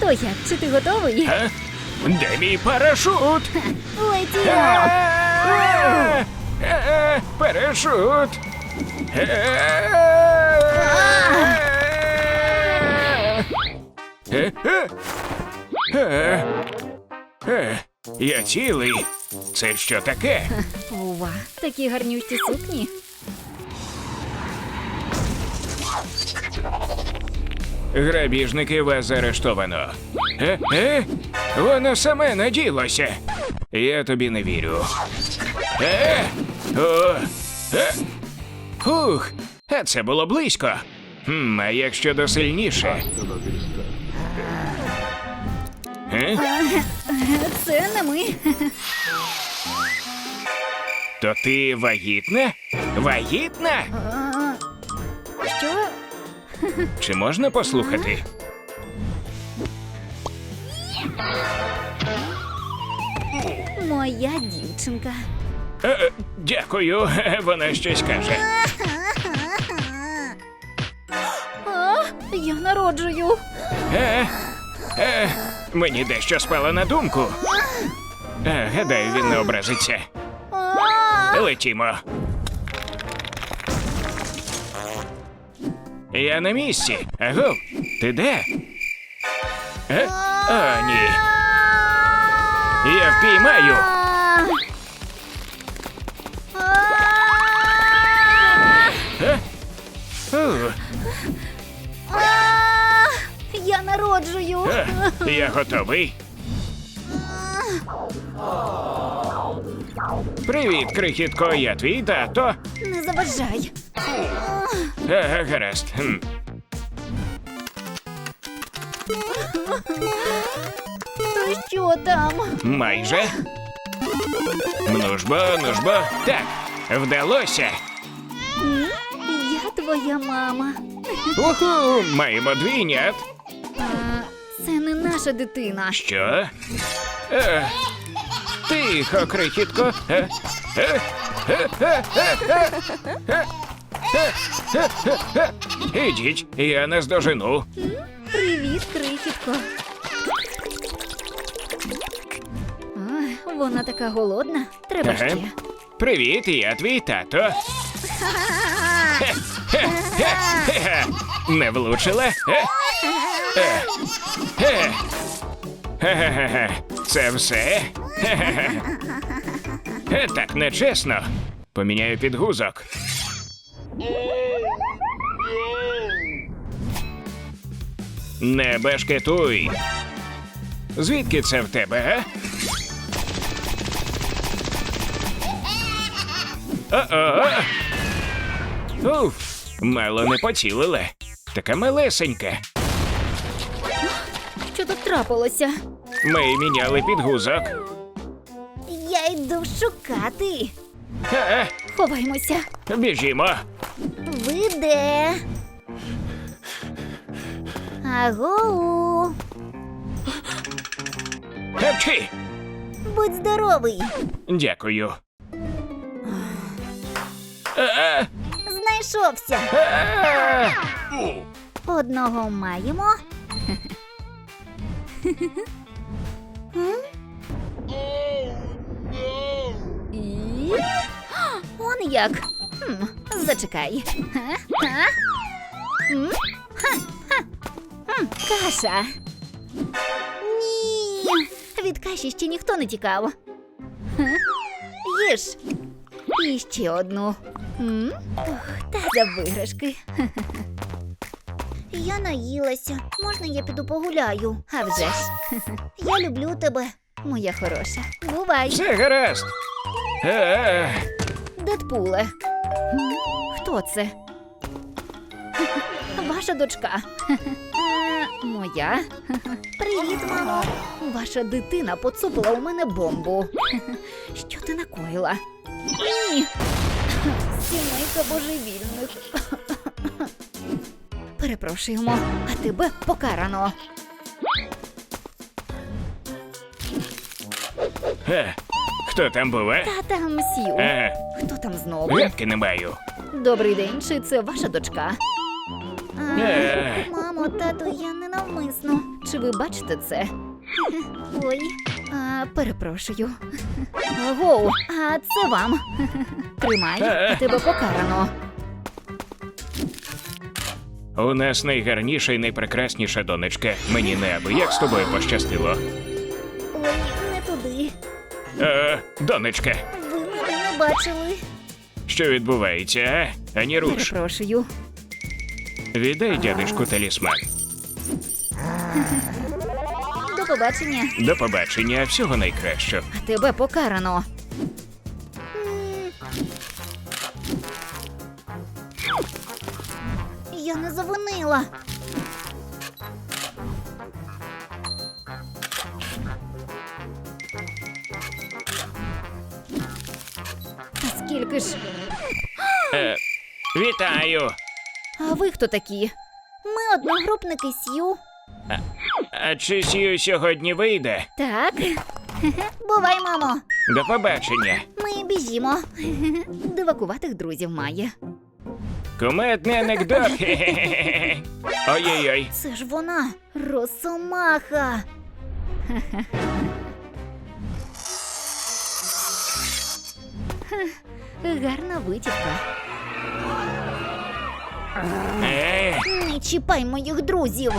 То як, чи ти готовий? Е? Де мій парашут? Е, е, Парашут. Е, е, е, е, е, Я цілий. Це що таке? Ова, такі гарнющі сукні. Грабіжники вас заарештовано. Е? Е? Воно саме наділося. Я тобі не вірю. Е? О? Е? Фух, а це було близько. Хм, а як щодо сильніше? Е? Це не ми. То ти вагітна? Вагітна? Чи можна послухати? Моя дівчинка. Е, е, дякую, вона щось каже. А, я народжую. Е, е, мені дещо спало на думку. Е, гадаю, він не образиться. А, Летімо. Я на місці. Аго, ти де? Е? О, ні. Я впіймаю. а. А. Е? У, А, Я народжую. е, я готовий. Привіт, крихітко, я твій тато. Не заважай. Е, е, гаразд. То що там? Майже. Нужба, нужба. Так, вдалося. Я твоя мама. Уху, маємо двійнят. Це не наша дитина. Що? Е, тихо, крихітко. Е, е, е, е, е, е, е. Ідіть, я наздожену. Привіт, крихітко. Вона така голодна. Треба Ага. ще. Привіт, я твій тато. Не влучила? Е? Е. Е. Хе-хе-хе. Це все? Хе-хе-хе. Е, Так нечесно. Поміняю підгузок. Не бешкетуй. Звідки це в тебе, а? О-о! Уф, мало не поцілили. Така малесенька. Що тут трапилося? Ми міняли підгузок. Я йду шукати. Е, Ховаймося. біжімо. Ви де? Агоу. Апчхі! Будь здоровий. Дякую. Знайшовся. Одного маємо. М? І... Он як. Хм, зачекай. М? Ха, ха. М, Каша. Ні. Від каші ще ніхто не тікав. Га? Їж. І ще одну. М? Та за виграшки. Я наїлася. Можна я піду погуляю? А вже ж. Я люблю тебе, моя хороша. Бувай, Все гаразд. Дедпуле. Хто це? Ваша дочка. Моя. Привіт, мамо. Ваша дитина поцупила у мене бомбу. Що ти накоїла? Ні. Сімейка божевільних. Перепрошуємо, а тебе покарано. е, Хто там буває? Та там сів. Е, Хто там знову? гадки не маю. Добрий день, чи це ваша дочка? А, Е. Мамо, тату, я ненавмисно. Чи ви бачите це? Ой, а, перепрошую. Агоу, а це вам. Тримай, Е. тебе покарано. У нас найгарніша і найпрекрасніша донечка. Мені неабияк з тобою пощастило. Е, донечка, Ви мене не бачили. що відбувається, а? Ані руш. Перепрошую. Віддай дядечку талісман. До побачення. До побачення, всього найкращого. А тебе покарано. Я не завинила. А Скільки ж? Е, вітаю! А ви хто такі? Ми одногрупники Сью. А чи сію сьогодні вийде? Так. Бувай, мамо. До побачення. Ми біжімо. Дивакуватих друзів має. Кумедний анекдот. Ой-ой-ой. Це ж вона, Росомаха. Гарна витівка. Е, Не чіпай моїх друзів.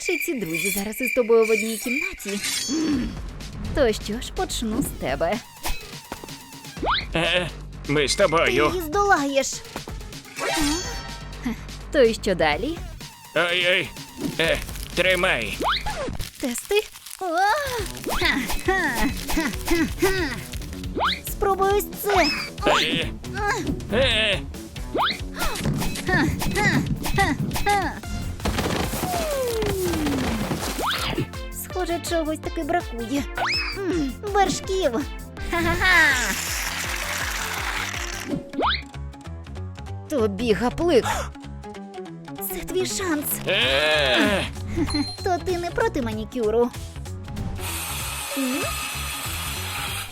Чи ці друзі зараз із тобою в одній кімнаті? То що ж почну з тебе. е, ми з Ти тобою. її здолаєш. То й що далі? Ой-ой. Е, тримай. Тести? О! Ха-ха-ха-ха-ха. Спробуй ось це. Ха. Схоже, чогось таки бракує. Вершків. Тобі гаплик. Це твій шанс. То ти не проти манікюру?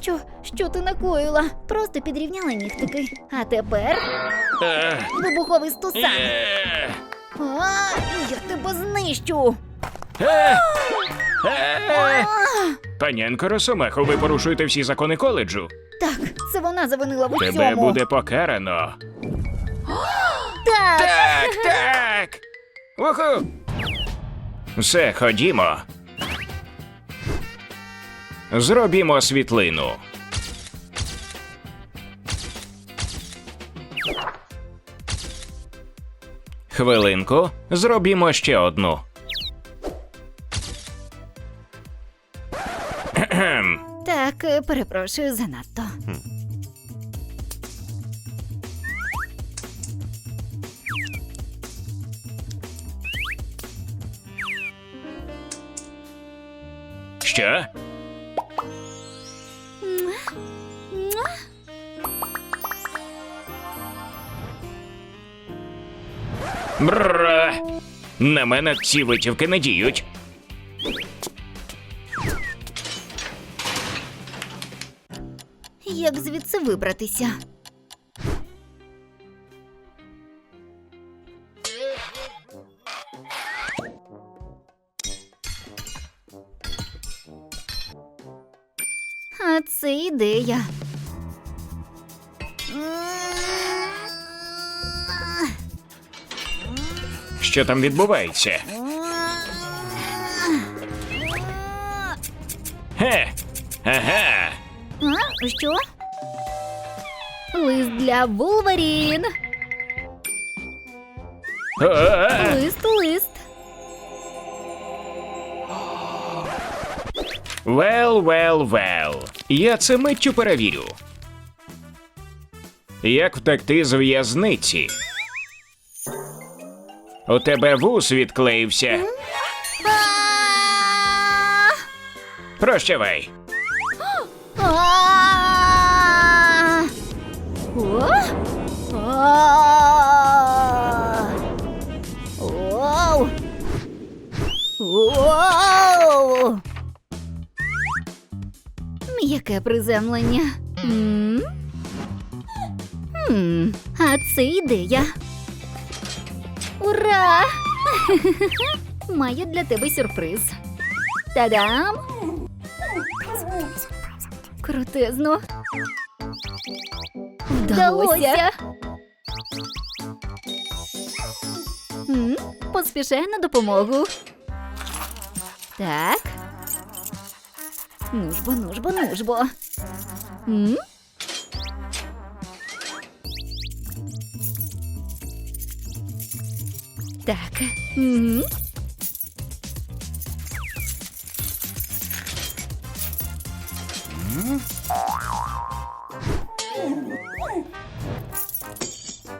Що, що ти накоїла? Просто підрівняла нігтики. А тепер Е, вибуховий стусан. е, А, я тебе знищу. е. Панянко Росомахо, ви порушуєте всі закони коледжу. так, це вона завинила в усьому. Тебе буде покарано. Так. Так, так. Уху. Все, ходімо. Зробімо світлину. Хвилинку, зробімо ще одну. Так, е, перепрошую занадто. Що? Бррр. На мене ці витівки не діють. Як звідси вибратися? А це ідея. Що там відбувається? Хе. Ага. А, що? Лист для Вулварін. О-о-о. Лист, лист. Вел, вел, вел. Я це миттю перевірю. Як втекти з в'язниці? У тебе вус відклеївся. Прощавай. М'яке приземлення. А це ідея. Ура! Маю для тебе сюрприз. Та-дам! Крутезно. Вдалося. М, Поспішай на допомогу. Так. Нужбо, нужбо, нужбо. М? Так.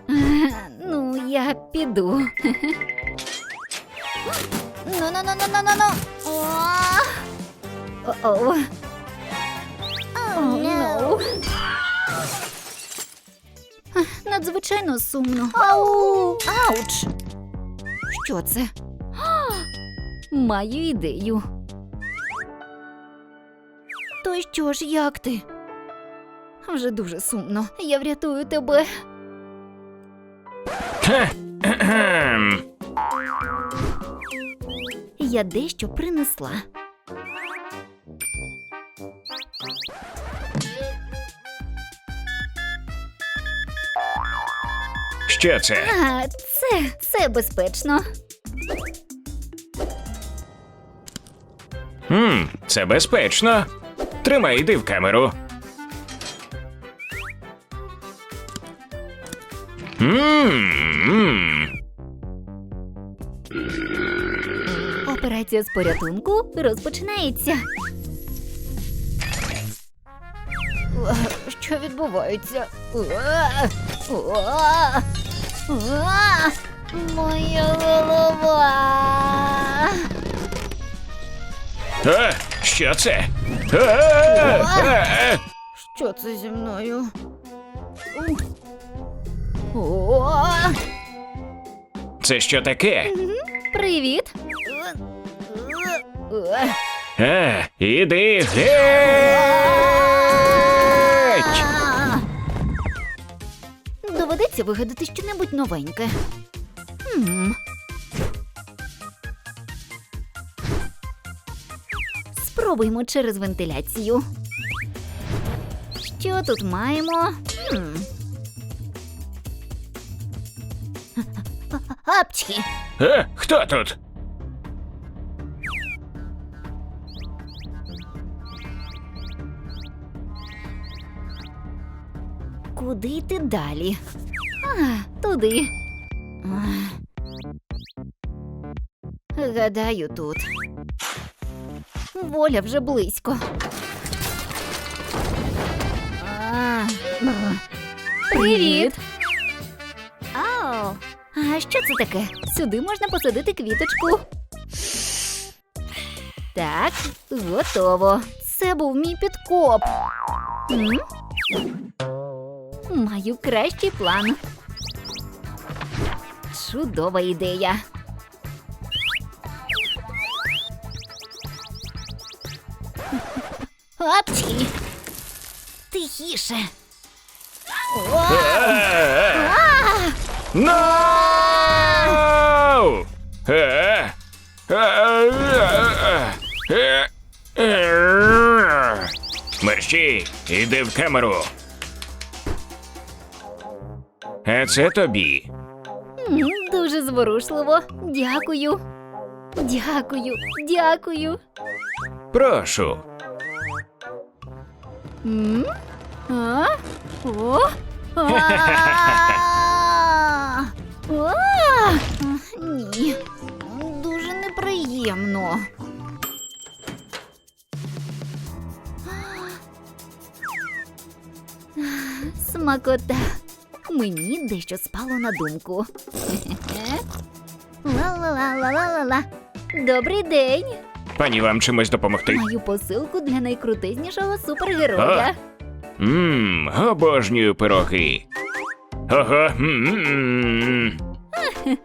А, Ну, я піду. Ну, ну, ну, ну, ну, ну, ну. О-оу. О, ну. Надзвичайно сумно. Ау! Ауч! Що це? А, Маю ідею. То що ж, як ти? Вже дуже сумно. Я врятую тебе. Я дещо принесла. Що це? А, це, це безпечно. Хм, це безпечно. Тримай, йди в камеру. Операція з порятунку розпочинається. Е, Що відбувається? Е, о, Моя голова. А, що це? А, а, а. Що це зі мною? О, Це що таке? привіт. А, іди геть! Доведеться вигадати щонебудь новеньке. Хм. Спробуймо через вентиляцію. Що тут маємо? Хм. Апчхі! А, хто тут? Куди йти далі? Туди. Гадаю, тут. Воля вже близько. Привіт. Ау. А що це таке? Сюди можна посадити квіточку. Так, готово. Це був мій підкоп. М? Маю кращий план. Чудова ідея. Апчхі! Тихіше. Е? Е, е. Мерщій, іди в камеру. А це тобі. М, Дуже зворушливо. Дякую. Дякую, дякую. Прошу. М? А? О? А! А! Ні. Дуже неприємно. Смакота. Мені дещо спало на думку. Ла-ла-ла-ла-ла-ла. Добрий день. Пані вам чимось допомогти? Маю посилку для найкрутизнішого супергероя. Ммм, обожнюю пироги. Ого. м-м-м.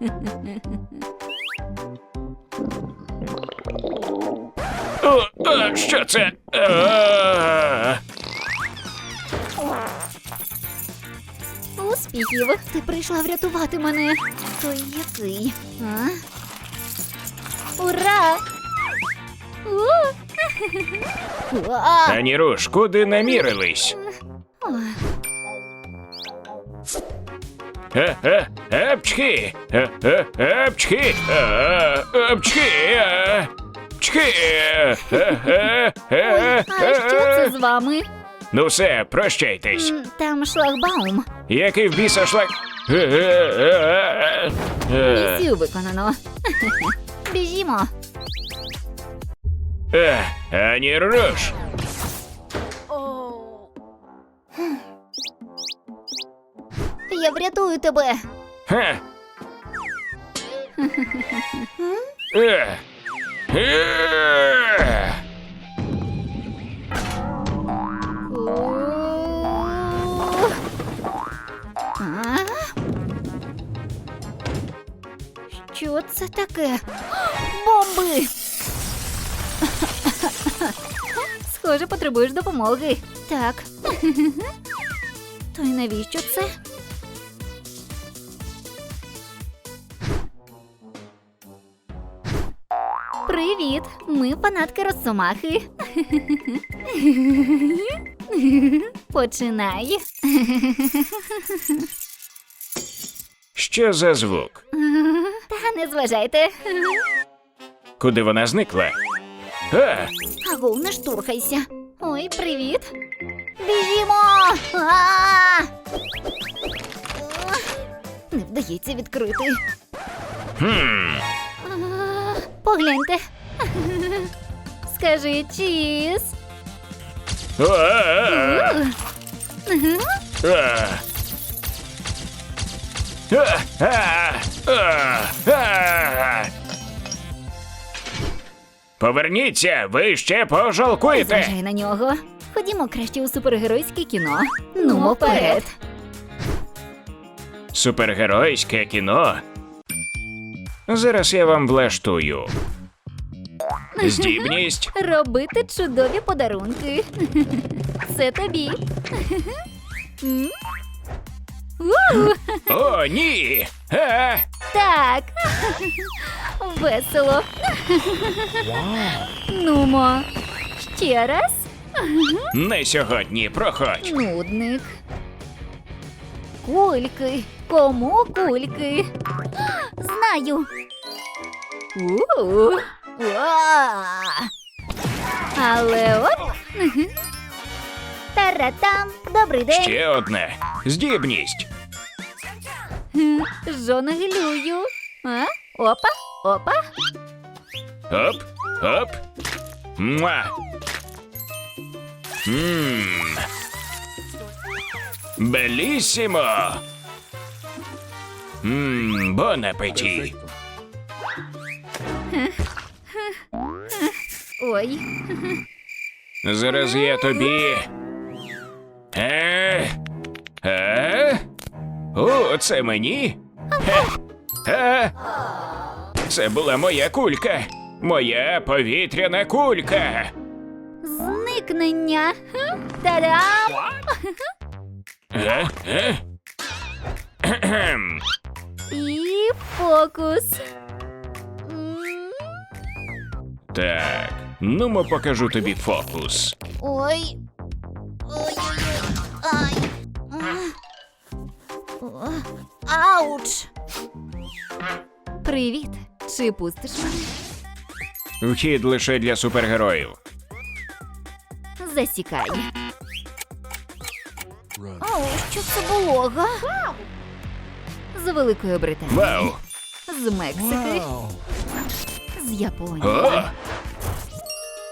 О, а, що це? А, Успіхів! Ти прийшла врятувати мене. Той який? А? Ура! Уа! Ані руш, куди намірились? Е, е, епчхи! Е, е, епчхи! Е, епчхи! Е, Чхи! Е, е, е, А що це е. з вами? Ну все, прощайтесь. М, Там шлагбаум. Який в біса шлак. Е, е, е, е, е. Місію виконано. Біжімо. Е, Ані руш! Я врятую тебе. Ха. Е. Е. це таке? Бомби! Схоже, потребуєш допомоги. Так. То й навіщо це? Привіт! Ми фанатки Росомахи. Починай. Що за звук? Та не зважайте. Куди вона зникла? А, Агов, не штурхайся. Ой, привіт. Біжімо! А! Не вдається відкрити. хм. А, Погляньте. Скажи чіз. А, а, а, а. Поверніться, ви ще пожалкуєте. Зважай на нього. Ходімо краще у супергеройське кіно. Ну, вперед. Супергеройське кіно. Зараз я вам влаштую. Здібність. Робити чудові подарунки. Це тобі. О, ні! А, Так. Весело. Нумо. Ще раз. не сьогодні, проходь. Нудник. Кульки. Кому кульки? Знаю. Уа. Але от. Таратам. Добрий день. Ще одне. Здібність. Жонглюю. А? Опа, опа. Оп, оп. Муа. Мм. Белісімо. Мм, бон апеті. Ой. Зараз я тобі. О, це мені? Е? Е? Це була моя кулька. Моя повітряна кулька. Зникнення. Та-дам! Е? Е? І фокус. М, Так, ну мо покажу тобі фокус. Ой. Ой-ой-ой. Ай. М. Ауч. Привіт. Чи пустиш мене? Вхід лише для супергероїв. Засікай. Ау, що це було, га? З Великої Британії. Вау! З Мексики. З Японії. О!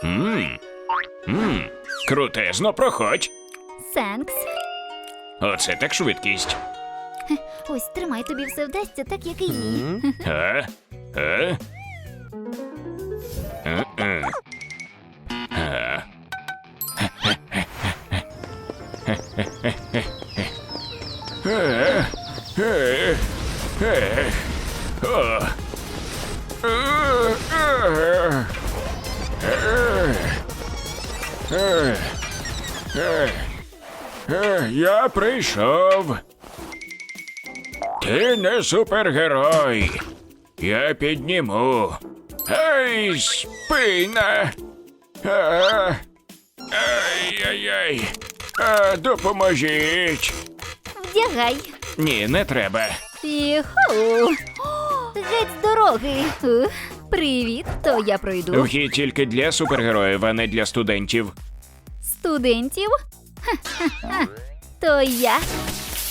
Мм. Мм. Крутезно, проходь. Сенкс. Оце так швидкість. Ось тримай тобі все вдасться, так як і їй. Е. Е. Е. Е. Е. Е. Е. Е. Я прийшов. Супергерой. Я підніму. Ей, спина! Ай-яй-яй. Допоможіть. Вдягай. Ні, не треба. Іху. Геть з дороги. Привіт, то я пройду. Вхід тільки для супергероїв, а не для студентів. Студентів? Ха-ха-ха. То я.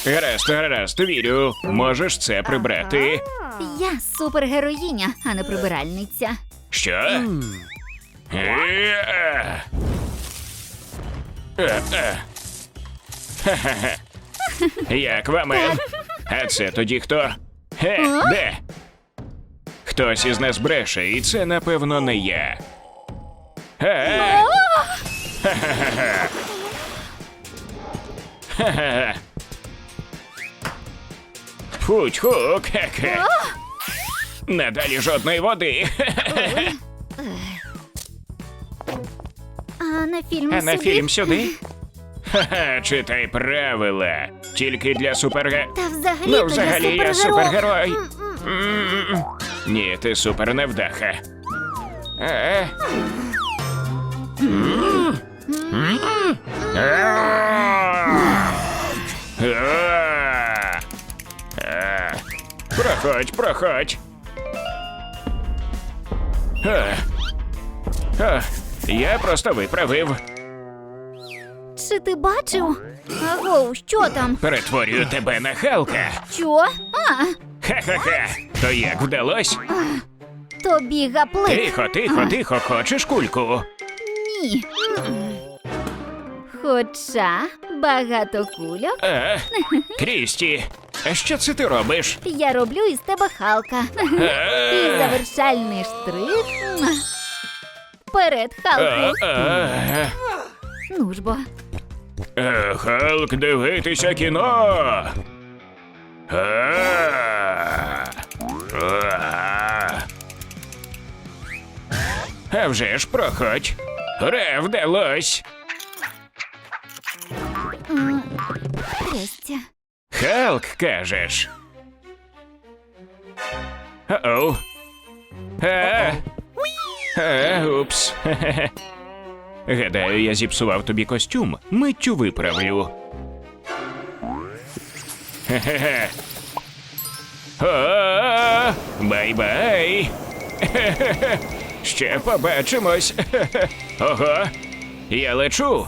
Гаразд, гаразд, вірю. Можеш це прибрати. Я супергероїня, а не прибиральниця. Що? Е, Е-е. Е-е. Ха-ха-ха. Я А це тоді хто? Е, де? Хтось із нас бреше, і це, напевно, не я. Е-е. Ха-ха-ха. Ха-ха-ха. Фу-тьху, ке-ке. Надалі жодної води. А на фільм А на сюди? фільм сюди? Ха-ха, читай правила. Тільки для суперге... Та взагалі, Ну, взагалі я супергерой. М-м. М. Ні, ти супер невдаха. Е. М. М. Проходь, проходь. А. А. Я просто виправив. Чи ти бачив? Аго, що там? Перетворюю тебе на Халка. Що? А, Ха-ха-ха. То як вдалось? тобі гаплик. Тихо, тихо, тихо, хочеш кульку? Ні. Хоча багато кульок. А, Крісті, а що це ти робиш? Я роблю із тебе Халка. І завершальний штрих. Вперед, Халку. а. Ну ж бо. Е, Халк, дивитися кіно. А, а. А вже ж проходь. Ура, вдалось. М, Трястя. Халк, кажеш. О-оу. А. А, упс. Гадаю, я зіпсував тобі костюм. Миттю виправлю. Хе-хе-хе. Бай-бай. Ще побачимось. Ого. Я лечу.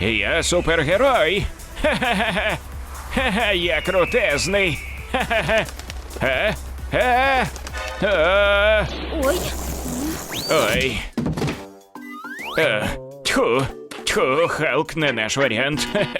Я супергерой. Хе-хе-хе. Ха-ха, я крутезний. Ха-ха-ха. Е? Е? Е? Ой, Ой. Е, Тьху, тьху, Халк не наш варіант. Хе-хе.